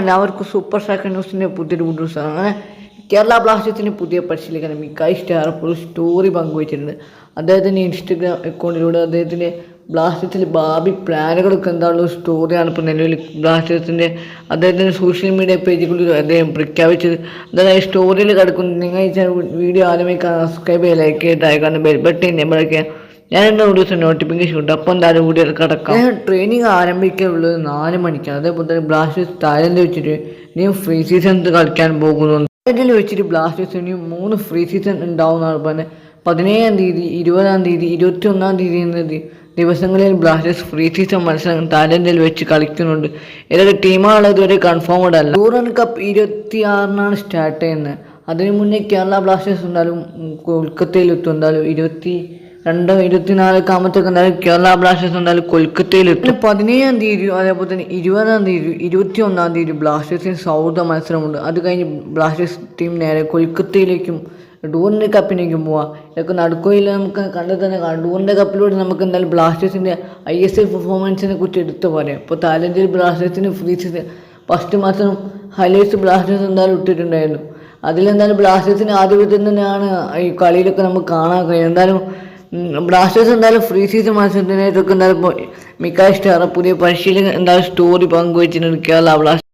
എല്ലാവർക്കും super star ന്യൂസിന്റെ പുതിയൊരു വീഡിയോസാണ് അങ്ങനെ കേരള ബ്ലാസ്റ്റേഴ്സിന്റെ പുതിയ പരിശീലകൻ മിക്കായ് സ്റ്റാർ ഒരു സ്റ്റോറി പങ്കുവച്ചിട്ടുണ്ട്. അദ്ദേഹത്തിന്റെ ഇൻസ്റ്റഗ്രാം അക്കൗണ്ടിലൂടെ അദ്ദേഹത്തിന്റെ ബ്ലാസ്റ്റേഴ്സിൽ ഭാവി പ്ലാനുകളൊക്കെ എന്താണുള്ള സ്റ്റോറിയാണ് ഇപ്പോൾ നിലവിൽ ബ്ലാസ്റ്റേഴ്സിന്റെ അദ്ദേഹത്തിന്റെ സോഷ്യൽ മീഡിയ പേജുകളിൽ അദ്ദേഹം പ്രഖ്യാപിച്ചത്. അതായത് സ്റ്റോറിയിൽ കിടക്കുന്നു നിങ്ങൾ ഈ വീഡിയോ ആദ്യമായി സബ്സ്ക്രൈബ് ചെയ്യുക ലൈക്ക് ചെയ്ത് കാരണം ബെൽ ബട്ടൺ നമ്മളൊക്കെ ഞാൻ ഒരു ദിവസം നോട്ടിഫിക്കേഷൻ ഉണ്ട് അപ്പം എന്തായാലും കൂടി കിടക്കാം. ഞാൻ ട്രെയിനിങ് ആരംഭിക്കാനുള്ളത് നാല് മണിക്കാണ്. അതേപോലെ തന്നെ ബ്ലാസ്റ്റേഴ്സ് തായ്ലൻഡ് വെച്ചിട്ട് ഇനിയും ഫ്രീ സീസൺ കളിക്കാൻ പോകുന്നുണ്ട് തായ്ലൻഡിൽ വെച്ചിട്ട് ബ്ലാസ്റ്റേഴ്സ് മൂന്ന് ഫ്രീ സീസൺ ഉണ്ടാവുന്നതാണ് പറഞ്ഞത് പതിനേഴാം തീയതി ഇരുപതാം തീയതി ഇരുപത്തി ഒന്നാം തീയതി എന്ന ദിവസങ്ങളിൽ ബ്ലാസ്റ്റേഴ്സ് ഫ്രീ സീസൺ മത്സരം തായ്ലൻഡിൽ വെച്ച് കളിക്കുന്നുണ്ട്. ഏതൊക്കെ ടീമാണ് ഇതുവരെ കൺഫേംഡ് അല്ല. ടൂറൻ കപ്പ് ഇരുപത്തി ആറിനാണ് സ്റ്റാർട്ട് ചെയ്യുന്നത്. അതിനു മുന്നേ കേരള ബ്ലാസ്റ്റേഴ്സ് എന്തായാലും കൊൽക്കത്തയിൽ എത്തും. എന്തായാലും ഇരുപത്തി രണ്ട് ഇരുപത്തിനാലൊക്കെ ആകുമ്പോഴത്തേക്ക് എന്തായാലും കേരള ബ്ലാസ്റ്റേഴ്സ് എന്തായാലും കൊൽക്കത്തയിലെത്തും പതിനേഴാം തീയതി അതേപോലെ തന്നെ ഇരുപതാം തീയതി ഇരുപത്തി ഒന്നാം തീയതി ബ്ലാസ്റ്റേഴ്സിന് സൗഹൃദ മത്സരമുണ്ട്. അത് കഴിഞ്ഞ് ബ്ലാസ്റ്റേഴ്സ് ടീം നേരെ കൊൽക്കത്തയിലേക്കും ഡൂറിന്റെ കപ്പിലേക്കും പോവാം. ഇതൊക്കെ നടക്കുകയില്ല നമുക്ക് കണ്ടു തന്നെ കാണാം. ഡൂറിന്റെ കപ്പിലൂടെ നമുക്ക് എന്തായാലും ബ്ലാസ്റ്റേഴ്സിന്റെ ഐ എസ് എൽ പെർഫോമൻസിനെ കുറിച്ച് എടുത്തു പറയാം. ഇപ്പോൾ താലഞ്ചേരി ബ്ലാസ്റ്റേഴ്സിന് ഫ്രീ സീസൺ ഫസ്റ്റ് മാസം ഹൈലൈറ്റ്സ് ബ്ലാസ്റ്റേഴ്സ് എന്തായാലും ഇട്ടിട്ടുണ്ടായിരുന്നു. അതിലെന്തായാലും ബ്ലാസ്റ്റേഴ്സിന് ആധിപത്യം തന്നെയാണ് ഈ കളിയിലൊക്കെ നമുക്ക് കാണാൻ കഴിയും എന്തായാലും ബ്ലാസ്റ്റേഴ്സ് എന്തായാലും ഫ്രീ സീസൺ മത്സരത്തിനായിട്ടൊക്കെ എന്തായാലും മിക്ക ഇഷ്ടമാണ്. പുതിയ പരിശീലകൻ എന്തായാലും സ്റ്റോറി പങ്കുവച്ചിട്ടുണ്ട് കേരള ബ്ലാസ്റ്റേഴ്സ്.